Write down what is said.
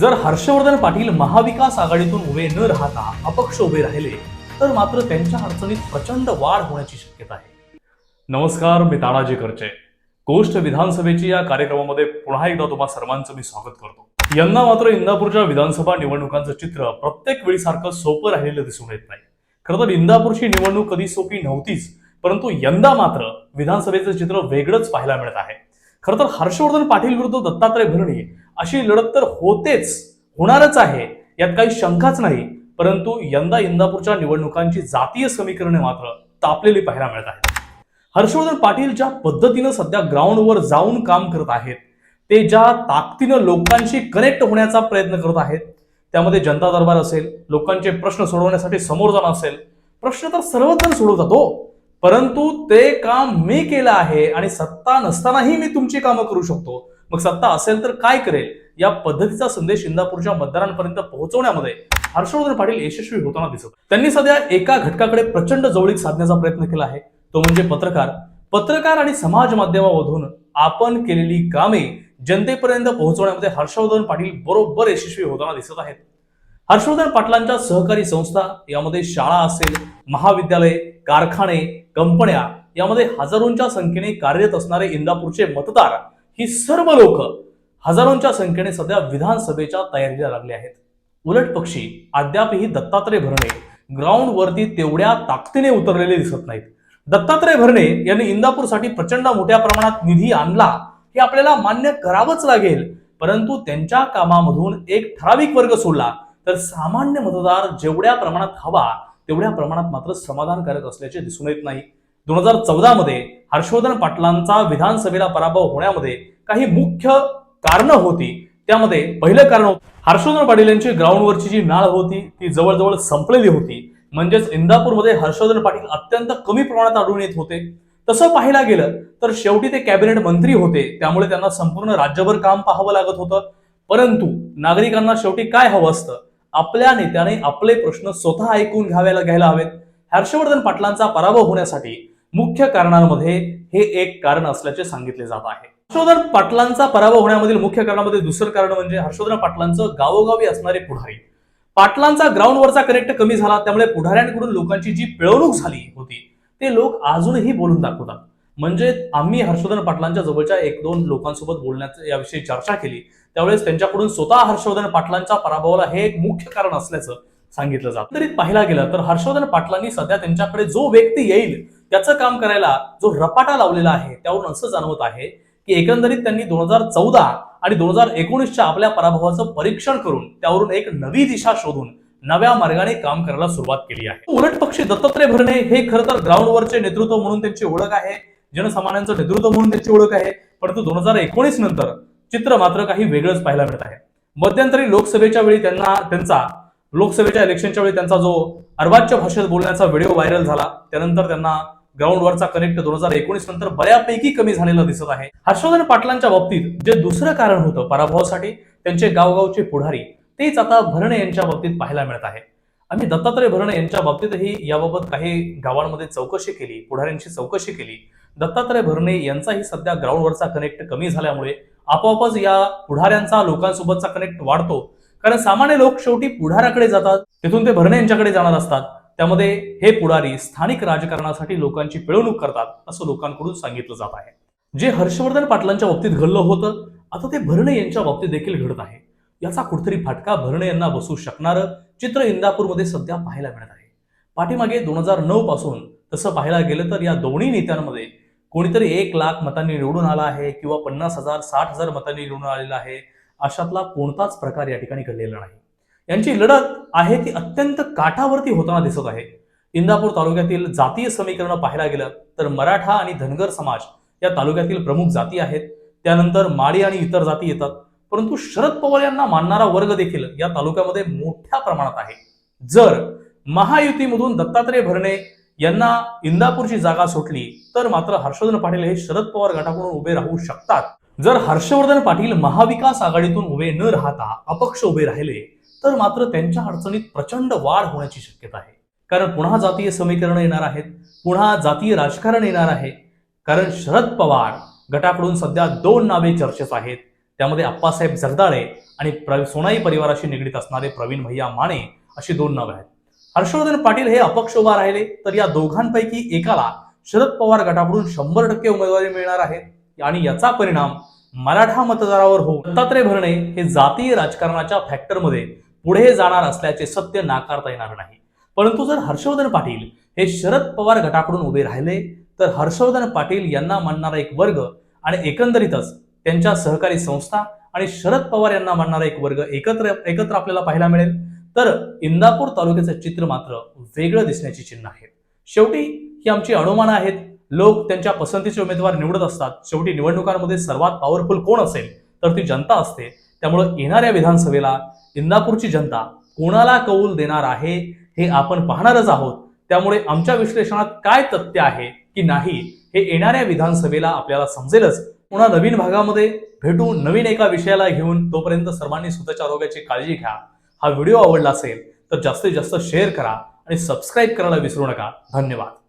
जर हर्षवर्धन पाटील महाविकास आघाडीतून उभे न राहता अपक्ष उभे राहिले तर मात्र त्यांच्या अडचणीत प्रचंड वाढ होण्याची शक्यता आहे. नमस्कार मी तानाजी करचे. गोष्ट विधानसभेची या कार्यक्रमामध्ये पुन्हा एकदा तुम्हा सर्वांचं मी स्वागत करतो. यंदा मात्र इंदापूरच्या विधानसभा निवडणुकांचं चित्र प्रत्येक वेळी सारखं सोपं राहिलेलं दिसून येत नाही. खरं तर इंदापूरची निवडणूक कधी सोपी नव्हतीच परंतु यंदा मात्र विधानसभेचं चित्र वेगळंच पाहायला मिळत आहे. खरं तर हर्षवर्धन पाटील विरुद्ध दत्तात्रय भरणे अशी लढत तर होतेच होणारच आहे यात काही शंकाच नाही. परंतु यंदा इंदापूरच्या निवडणुकांची जातीय समीकरणे मात्र तापलेली पाहायला मिळत आहेत. हर्षवर्धन पाटील ज्या पद्धतीनं सध्या ग्राउंडवर जाऊन काम करत आहेत ते ज्या ताकदीनं लोकांशी कनेक्ट होण्याचा प्रयत्न करत आहेत त्यामध्ये जनता दरबार असेल लोकांचे प्रश्न सोडवण्यासाठी समोर जाणं असेल प्रश्न तर सर्वच जण सोडवतात हो. परंतु ते काम मी केलं आहे आणि सत्ता नसतानाही मी तुमची कामं करू शकतो. मग सत्ता असेल तर काय करेल? या पद्धतीचा संदेश इंदापूरच्या मतदारांपर्यंत पोहोचवण्यामध्ये हर्षवर्धन पाटील यशस्वी होताना दिसत त्यांनी सध्या एका घटकाकडे प्रचंड जवळीक साधण्याचा प्रयत्न केला आहे. तो म्हणजे पत्रकार. पत्रकार आणि समाज माध्यमामधून आपण केलेली कामे जनतेपर्यंत पोहोचवण्यामध्ये हर्षवर्धन पाटील बरोबर यशस्वी होताना दिसत आहेत. हर्षवर्धन पाटलांच्या सहकारी संस्था यामध्ये शाळा असेल महाविद्यालय कारखाने कंपन्या यामध्ये हजारोंच्या संख्येने कार्यरत असणारे इंदापूरचे मतदार ही सर्व लोक हजारोंच्या संख्येने सध्या विधानसभेच्या तयारीला लागले आहेत. उलट पक्षी अद्यापही दत्तात्रय भरणे ग्राउंडवरती तेवढ्या ताकदीने उतरलेले दिसत नाहीत. दत्तात्रय भरणे यांनी इंदापूरसाठी प्रचंड मोठ्या प्रमाणात निधी आणला हे आपल्याला मान्य करावंच लागेल परंतु त्यांच्या कामामधून एक ठराविक वर्ग सोडला तर सामान्य मतदार जेवढ्या प्रमाणात हवा तेवढ्या प्रमाणात मात्र समाधानकारक असल्याचे दिसून येत नाही. दोन हजार चौदामध्ये हर्षवर्धन पाटलांचा विधानसभेला पराभव होण्यामध्ये काही मुख्य कारणं होती. त्यामध्ये पहिलं कारण हर्षवर्धन पाटील यांची ग्राउंडवरची जी नाळ होती ती जवळजवळ संपलेली होती. म्हणजेच इंदापूरमध्ये हर्षवर्धन पाटील अत्यंत कमी प्रमाणात आढळून येत होते. तसं पाहायला गेलं तर शेवटी ते कॅबिनेट मंत्री होते. त्यामुळे त्यांना संपूर्ण राज्यभर काम पाहावं लागत होतं. परंतु नागरिकांना शेवटी काय हवं असतं? आपल्या नेत्याने आपले प्रश्न स्वतः ऐकून घ्याव्याला घ्यायला हवेत. हर्षवर्धन पाटलांचा पराभव होण्यासाठी मुख्य कारणांमध्ये हे एक कारण असल्याचे सांगितले जात आहे. हर्षवर्धन पाटलांचा पराभव होण्यामधील मुख्य कारणामध्ये दुसरं कारण म्हणजे हर्षवर्धन पाटलांचं गावोगावी असणारे पुढारी. पाटलांचा ग्राउंडवरचा कनेक्ट कमी झाला त्यामुळे पुढाऱ्यांकडून लोकांची जी पिळवणूक झाली होती ते लोक अजूनही बोलून दाखवतात. म्हणजे आम्ही हर्षवर्धन पाटलांच्या जवळच्या एक दोन लोकांसोबत बोलण्याचं याविषयी चर्चा केली. त्यावेळेस त्यांच्याकडून स्वतः हर्षवर्धन पाटलांच्या पराभवाला हे एक मुख्य कारण असल्याचं सांगितलं जात. तरी पाहिला गेलं तर हर्षवर्धन पाटलांनी सध्या त्यांच्याकडे जो व्यक्ती येईल त्याचं काम करायला जो रपाटा लावलेला आहे त्यावरून असं जाणवत आहे की एकंदरीत त्यांनी दोन हजार चौदा आणि दोन हजार एकोणीसच्या आपल्या पराभवाचं परीक्षण करून त्यावरून एक नवी दिशा शोधून नव्या मार्गाने काम करायला सुरुवात केली आहे. उलट पक्षी दत्तात्रय भरणे हे खरं तर ग्राउंडवरचे नेतृत्व म्हणून त्यांची ओळख आहे. जनसामान्यांचं नेतृत्व म्हणून त्यांची ओळख आहे. परंतु दोन हजार एकोणीस नंतर चित्र मात्र काही वेगळंच पाहायला मिळत आहे. मध्यंतरी लोकसभेच्या वेळी त्यांना त्यांचा लोकसभेच्या इलेक्शनच्या वेळी त्यांचा जो अर्वाच्य भाषेत बोलण्याचा व्हिडिओ व्हायरल झाला त्यानंतर त्यांना ग्राउंडवरचा कनेक्ट दोन हजार एकोणीस नंतर बऱ्यापैकी कमी झालेला दिसत आहे. हर्षवर्धन पाटलांच्या बाबतीत जे दुसरं कारण होतं पराभवासाठी त्यांचे गावगावचे पुढारी तेच आता भरणे यांच्या बाबतीत पाहायला मिळत आहे. आम्ही दत्तात्रय भरणे यांच्या बाबतीतही याबाबत काही गावांमध्ये चौकशी केली पुढाऱ्यांची चौकशी केली. दत्तात्रय भरणे यांचाही सध्या ग्राउंडवरचा कनेक्ट कमी झाल्यामुळे आपोआपच या पुढाऱ्यांचा लोकांसोबतचा कनेक्ट वाढतो. कारण सामान्य लोक शेवटी पुढाऱ्याकडे जातात तिथून ते भरणे यांच्याकडे जाणार असतात. त्यामध्ये हे पुढारी स्थानिक राजकारणासाठी लोकांची पिळवणूक करतात असं लोकांकडून सांगितलं जात आहे. जे हर्षवर्धन पाटलांच्या बाबतीत घडलं होतं आता ते भरणे यांच्या बाबतीत देखील घडत आहे. याचा कुठतरी फटका भरणे यांना बसू शकणारं चित्र इंदापूरमध्ये सध्या पाहायला मिळत आहे. पाठीमागे दोन हजार नऊ पासून तसं पाहायला गेलं तर या दोन्ही नेत्यांमध्ये कोणीतरी एक लाख मतांनी निवडून आला आहे किंवा पन्नास हजार साठ हजार मतांनी निवडून आलेला आहे अशातला कोणताच प्रकार या ठिकाणी घडलेला नाही. यांची लढत आहे ती अत्यंत काठावरती होताना दिसत आहे. इंदापूर तालुक्यातील जातीय समीकरण पाहायला गेलं तर मराठा आणि धनगर समाज या तालुक्यातील प्रमुख जाती आहेत. त्यानंतर माळी आणि इतर जाती येतात. परंतु शरद पवार यांना मानणारा वर्ग देखील या तालुक्यामध्ये मोठ्या प्रमाणात आहे. जर महायुतीमधून दत्तात्रय भरणे यांना इंदापूरची जागा सुटली तर मात्र हर्षवर्धन पाटील हे शरद पवार गटाकडून उभे राहू शकतात. जर हर्षवर्धन पाटील महाविकास आघाडीतून उभे न राहता अपक्ष उभे राहिले तर मात्र त्यांच्या अडचणीत प्रचंड वाढ होण्याची शक्यता आहे. कारण पुन्हा जातीय समीकरण येणार आहेत पुन्हा जातीय राजकारण येणार आहे. कारण शरद पवार गटाकडून सध्या दोन नावे चर्चेत आहेत. त्यामध्ये अप्पासाहेब जगदाळे आणि प्र सोनाई परिवाराशी निगडीत असणारे प्रवीण भैया माने अशी दोन नावे आहेत. हर्षवर्धन पाटील हे अपक्ष उभा राहिले तर या दोघांपैकी एकाला शरद पवार गटाकडून शंभर टक्के उमेदवारी मिळणार आहे. आणि याचा परिणाम मराठा मतदारावर होऊन दत्तात्रय भरणे हे जातीय राजकारणाच्या फॅक्टरमध्ये पुढे जाणार असल्याचे सत्य नाकारता येणार नाही. परंतु जर हर्षवर्धन पाटील हे शरद पवार गटाकडून उभे राहिले तर हर्षवर्धन पाटील यांना मानणारा एक वर्ग आणि एकंदरीतच त्यांच्या सहकारी संस्था आणि शरद पवार यांना मानणारा एक वर्ग एकत्र एकत्र आपल्याला पाहायला मिळेल. तर इंदापूर तालुक्याचं चित्र मात्र वेगळं दिसण्याची चिन्ह आहेत शेवटी ही आमची अनुमानं आहेत. लोक त्यांच्या पसंतीचे उमेदवार निवडत असतात. शेवटी निवडणुकांमध्ये सर्वात पॉवरफुल कोण असेल? तर ती जनता असते. त्यामुळं येणाऱ्या विधानसभेला इंदापूरची जनता कोणाला कौल देणार आहे हे आपण पाहणारच आहोत. त्यामुळे आमच्या विश्लेषणात काय तथ्य आहे की नाही हे येणाऱ्या विधानसभेला आपल्याला समजेलच. पुन्हा नवीन भागामध्ये भेटू नवीन एका विषयाला घेऊन तोपर्यंत सर्वांनी स्वतःच्या आरोग्याची काळजी घ्या. हा व्हिडिओ आवडला असेल तर जास्तीत जास्त शेअर करा आणि सबस्क्राईब करायला विसरू नका. धन्यवाद.